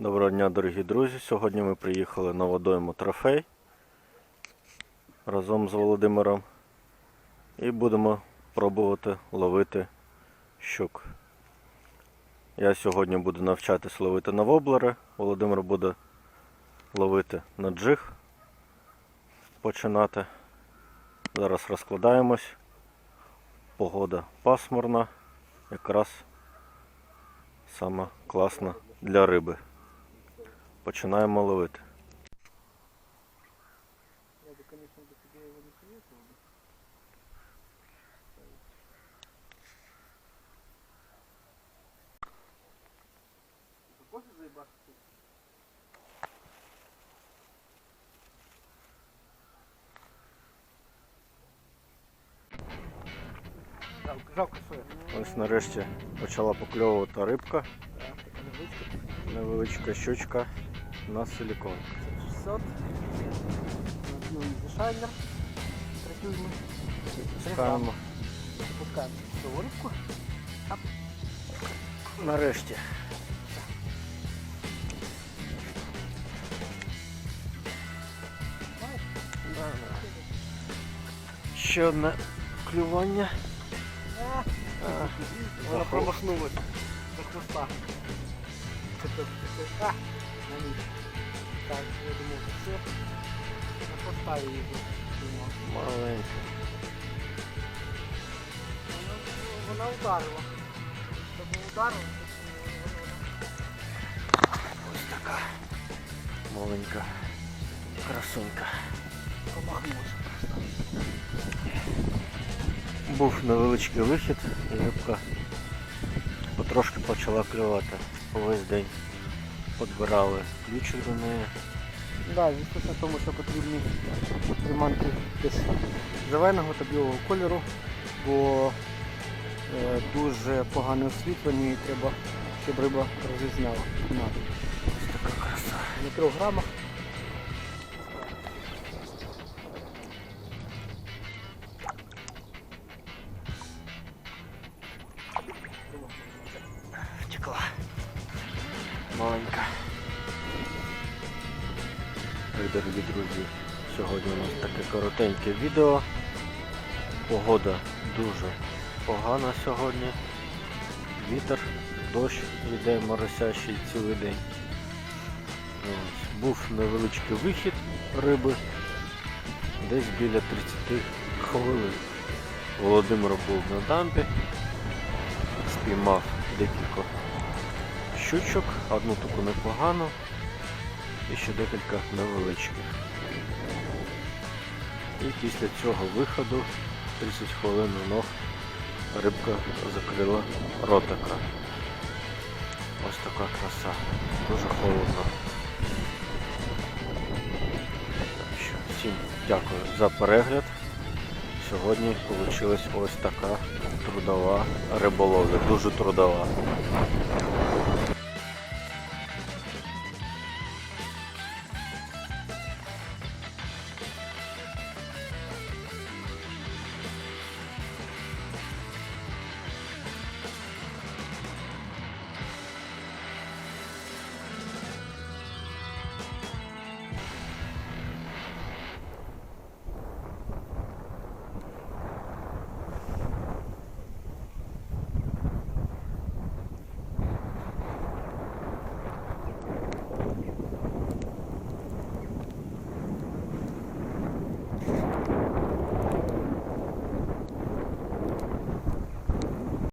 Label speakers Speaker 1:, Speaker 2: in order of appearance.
Speaker 1: Доброго дня, дорогі друзі. Сьогодні ми приїхали на водойму трофей разом з Володимиром і будемо пробувати ловити щук. Я сьогодні буду навчатись ловити на воблери. Володимир буде ловити на джиг. Починати. Зараз розкладаємось. Погода пасмурна. Якраз саме класна для риби Починаємо ловити.
Speaker 2: Я бы, конечно, бы тебе его не советовал бы. Кофе заебашься? Жалко, жалко, що я.
Speaker 1: Ось нарешті почала покльовувати рибка.
Speaker 2: Так, така невеличка.
Speaker 1: Невеличка щучка на силікон.
Speaker 2: 600. Ну, дешайнер. Працюємо.
Speaker 1: Пускаємо.
Speaker 2: Запускаємо рибку.
Speaker 1: Нарешті. Ще одне клювання.
Speaker 2: Вона
Speaker 1: Оху.
Speaker 2: промахнулась до хвоста. А, на ніч. Так, я думав, все. На хвоста її думав.
Speaker 1: Маленька.
Speaker 2: Вона, вона ударила. Тобто ударила,
Speaker 1: Ось така маленька красунька.
Speaker 2: помахнулася.
Speaker 1: Був невеличкий вихід, і рибка потрошки почала клювати. Увесь день підбирали ключик до неї.
Speaker 2: Так, звісно, тому що потрібні приманки десь зеленого та білого кольору, бо е, дуже погане освітлення і треба, щоб риба розрізняла.
Speaker 1: Ось така краса.
Speaker 2: на трьох грамах.
Speaker 1: Втекла. Маленька. Так, дорогі друзі, сьогодні у нас таке коротеньке відео. Погода дуже погана сьогодні. Вітер, дощ йде моросящий цілий день. Ось, Був невеличкий вихід риби, десь біля 30 хвилин. Володимир був на дамбі, спіймав декілька щучок, одну таку непогану і ще декілька невеличких. І після цього виходу 30 хвилин ног рибка закрила ротика. Ось така краса. Дуже холодно. Всім дякую за перегляд. Сьогодні вийшла ось така трудова риболовля, дуже трудова.